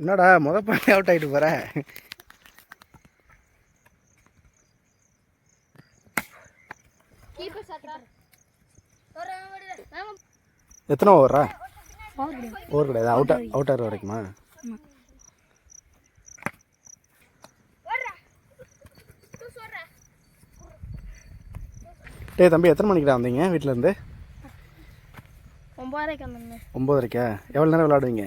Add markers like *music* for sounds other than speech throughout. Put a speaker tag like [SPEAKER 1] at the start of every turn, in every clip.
[SPEAKER 1] என்னடா முத பண்ணி அவுட் ஆகிட்டு போற. எத்தனை ஓவரா ஓவர் கிடையாது? அவுட் அவுட் ஆகிற வரைக்குமா? டேய் தம்பி எத்தனை மணிக்குடா வந்தீங்க வீட்டிலேருந்து
[SPEAKER 2] ஒம்பதரைக்கு
[SPEAKER 1] ஒம்பதரைக்கா எவ்வளோ நேரம் விளாடுவீங்க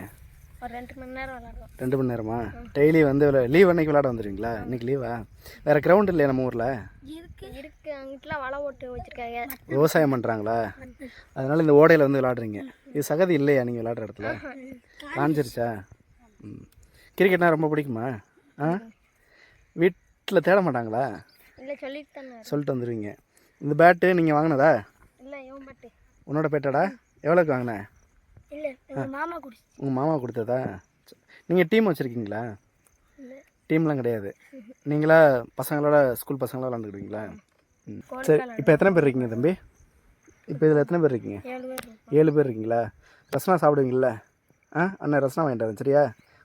[SPEAKER 2] ஒரு ரெண்டு மணி நேரம் விளாடுவோம்
[SPEAKER 1] ரெண்டு மணி நேரமா? டெய்லி வந்து லீவ் அன்னைக்கு விளாட வந்துடுவீங்களா இன்னைக்கு லீவா வேறு கிரவுண்ட் இல்லையா நம்ம ஊரில்?
[SPEAKER 2] இருக்கு. இருக்கு. அங்கிட்டலாம் வலை போட்டு வச்சிருக்காங்க.
[SPEAKER 1] விவசாயம் பண்ணுறாங்களா அதனால் இந்த ஓடையில் வந்து விளாடுறீங்க. இது சகதி இல்லையா நீங்கள் விளாடுற இடத்துல? காஞ்சிருச்சா? ம். கிரிக்கெட்னா ரொம்ப பிடிக்குமா? ஆ? வீட்டில் தேட மாட்டாங்களா?
[SPEAKER 2] இல்லை சொல்லிட்டு
[SPEAKER 1] சொல்லிட்டு வந்துடுவீங்க இந்த பேட்டு நீங்கள் வாங்கினதா?
[SPEAKER 2] இல்லை
[SPEAKER 1] உன்னோட பேட்டாடா எவ்வளோக்கு வாங்கின?
[SPEAKER 2] இல்லை மாமா
[SPEAKER 1] உங்கள் மாமா கொடுத்ததா? நீங்கள் டீம் வச்சுருக்கீங்களா? டீம்லாம் கிடையாது. நீங்களா பசங்களோட ஸ்கூல் பசங்களோட விளாண்டுக்கிடுவீங்களா? ம். சரி இப்போ எத்தனை பேர் இருக்கீங்க தம்பி? இப்போ இதில் எத்தனை பேர் இருக்கீங்க?
[SPEAKER 2] ஏழு பேர்
[SPEAKER 1] இருக்கீங்களா? ரசனா சாப்பிடுவீங்களா ஆ அண்ணன் ரசனா வாங்கிட்டு வரேன் சரியா?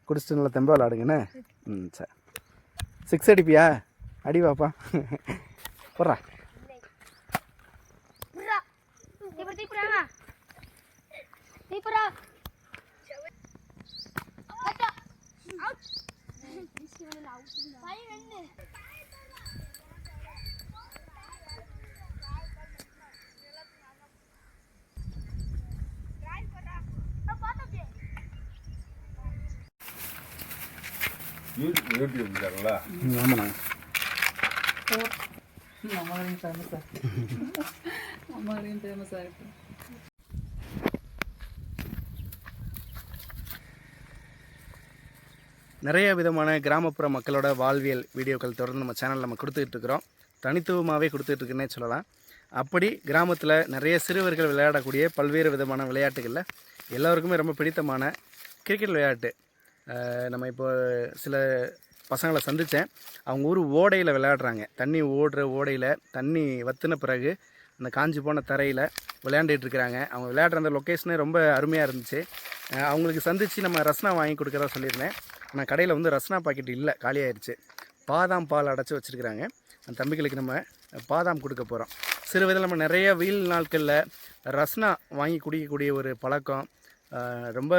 [SPEAKER 1] குடிச்சிட்டு நல்லா தெம்பா விளாடுங்கண்ணே. ம் சரி. சிக்ஸ் அடிப்பியா? அடி வாப்பா. *laughs* போடுறா.
[SPEAKER 2] தீபுரா.
[SPEAKER 3] யூடியூப் இருக்காங்களா
[SPEAKER 1] ஆமாண்ணா
[SPEAKER 4] நம்மளையும் ஃபேமஸாக ஃபேமஸாக இருக்கு
[SPEAKER 1] நிறைய விதமான கிராமப்புற மக்களோட வாழ்வியல் வீடியோக்கள் தொடர்ந்து நம்ம சேனலில் நம்ம கொடுத்துட்டு இருக்கிறோம். தனித்துவமாகவே கொடுத்துட்ருக்குன்னே சொல்லலாம். அப்படி கிராமத்தில் நிறைய சிறுவர்கள் விளையாடக்கூடிய பல்வேறு விதமான விளையாட்டுகளில் எல்லோருக்குமே ரொம்ப பிடித்தமான கிரிக்கெட் விளையாட்டு. நம்ம இப்போ சில பசங்களை சந்தித்தேன் அவங்க ஊர் ஓடையில் விளையாடுறாங்க. தண்ணி ஓடுற ஓடையில் தண்ணி வத்தின பிறகு அந்த காஞ்சி போன தரையில் விளையாண்டுட்டு இருக்கிறாங்க. அவங்க விளையாடுற அந்த லொக்கேஷனே ரொம்ப அருமையாக இருந்துச்சு. அவங்களுக்கு சந்தித்து நம்ம ரஸ்னா வாங்கி கொடுக்குறதா சொல்லியிருந்தேன். ஆனால் கடையில் வந்து ரஸ்னா பாக்கெட் இல்லை காலியாயிருச்சு. பாதாம் பால் அடைச்சி வச்சுருக்கிறாங்க. அந்த தம்பிகளுக்கு நம்ம பாதாம் கொடுக்க போகிறோம் சிறு வயதில் நம்ம நிறைய வெயில் நாட்களில் ரஸ்னா வாங்கி குடிக்கக்கூடிய ஒரு பழக்கம் ரொம்ப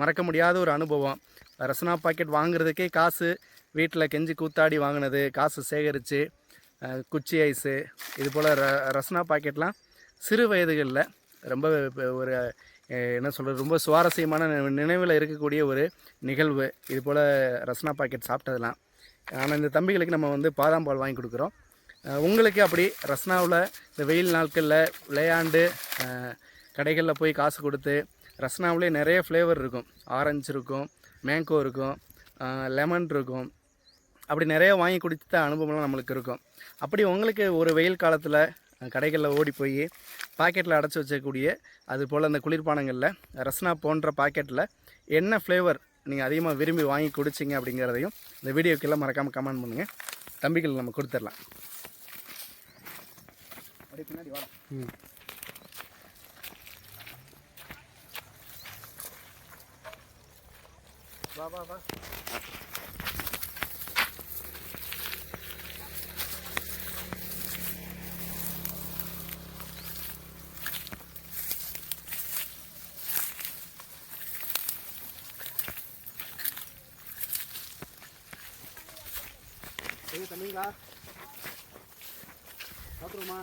[SPEAKER 1] மறக்க முடியாத ஒரு அனுபவம். ரஸ்னா பாக்கெட் வாங்குறதுக்கே காசு வீட்டில் கெஞ்சி கூத்தாடி வாங்கினது காசு சேகரித்து குச்சி ஐஸு இது போல் ர ரஸ்னா பாக்கெட்லாம் சிறு வயதுகளில் ரொம்ப ஒரு என்ன சொல்கிறது ரொம்ப சுவாரஸ்யமான நினைவில் இருக்கக்கூடிய ஒரு நிகழ்வு. இது போல் ரஸ்னா பாக்கெட் சாப்பிட்டதெல்லாம். ஆனால் இந்த தம்பிகளுக்கு நம்ம வந்து பாதாம் பால் வாங்கி கொடுக்குறோம். உங்களுக்கு அப்படி ரஸ்னாவில் இந்த வெயில் நாட்களில் விளையாண்டு கடைகளில் போய் காசு கொடுத்து ரஸ்னாவிலே நிறைய ஃப்ளேவர் இருக்கும். ஆரஞ்சு இருக்கும் மேங்கோ இருக்கும் லெமன் இருக்கும். அப்படி நிறைய வாங்கி குடித்த அனுபவம்லாம் நம்மளுக்கு இருக்கும். அப்படி உங்களுக்கு ஒரு வெயில் காலத்தில் கடைகளில் ஓடி போய் பாக்கெட்டில் அடைச்சி வச்சக்கூடிய அது போல் அந்த குளிர்பானங்களில் ரஸ்னா போன்ற பாக்கெட்டில் என்ன ஃப்ளேவர் நீங்கள் அதிகமாக விரும்பி வாங்கி குடிச்சிங்க அப்படிங்கிறதையும் இந்த வீடியோக்கெல்லாம் மறக்காமல் கமெண்ட் பண்ணுங்கள் தம்பிகள் நம்ம கொடுத்துடலாம். வா வா வா. ஏய் தம்பிங்களா பார்த்துருமா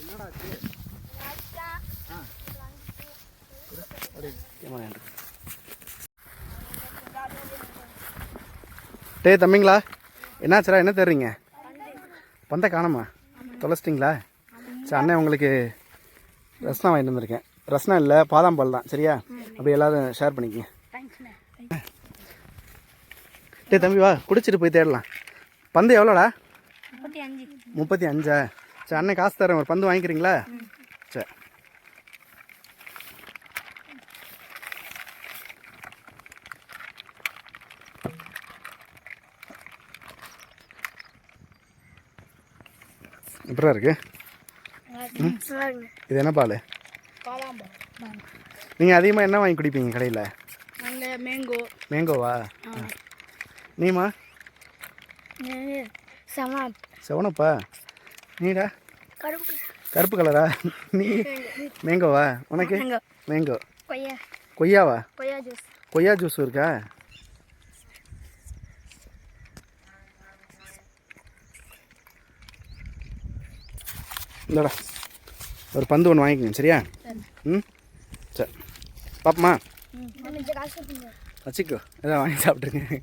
[SPEAKER 1] என்னடா ஆச்சு ஆ. தம்பிங்களா? என்னாச்சுரா என்ன தர்றீங்க பந்தை காணோமா? தொலைச்சிட்டிங்களா? சரி அண்ணன் உங்களுக்கு ரசனா வாங்கிட்டு வந்திருக்கேன். ரசனா இல்லை பாதாம் பால் தான். சரியா? அப்படி எல்லாரும் ஷேர் பண்ணிக்கங்க. டேய் தம்பி வா குடிச்சிட்டு போய் தேடலாம். பந்து எவ்வளோடா?
[SPEAKER 2] முப்பத்தி அஞ்சு.
[SPEAKER 1] சரி அண்ணன் காசு தரேன் ஒரு பந்து வாங்கிக்கிறீங்களா? சரி எப்படா இருக்கு? இது என்ன பால்? நீங்கள் அதிகமாக என்ன வாங்கி குடிப்பீங்க கடையில்?
[SPEAKER 2] மேங்கோ
[SPEAKER 1] மேங்கோவா நீமா செவனப்பா. நீடா.
[SPEAKER 2] கருப்பு.
[SPEAKER 1] கருப்பு கலரா? நீ மேங்கோவா? உனக்கு?
[SPEAKER 2] மேங்கோ.
[SPEAKER 1] மேங்கோ.
[SPEAKER 2] கொய்யா.
[SPEAKER 1] கொய்யாவா?
[SPEAKER 2] கொய்யா ஜூஸ்.
[SPEAKER 1] கொய்யா ஜூஸ் இருக்கா? இந்தடா. ஒரு பந்து ஒன்று வாங்கிக்கோங்க சரியா? ம்? சரி. பாப்பமா? வச்சுக்கோ. எதாவது வாங்கி சாப்பிட்ருங்க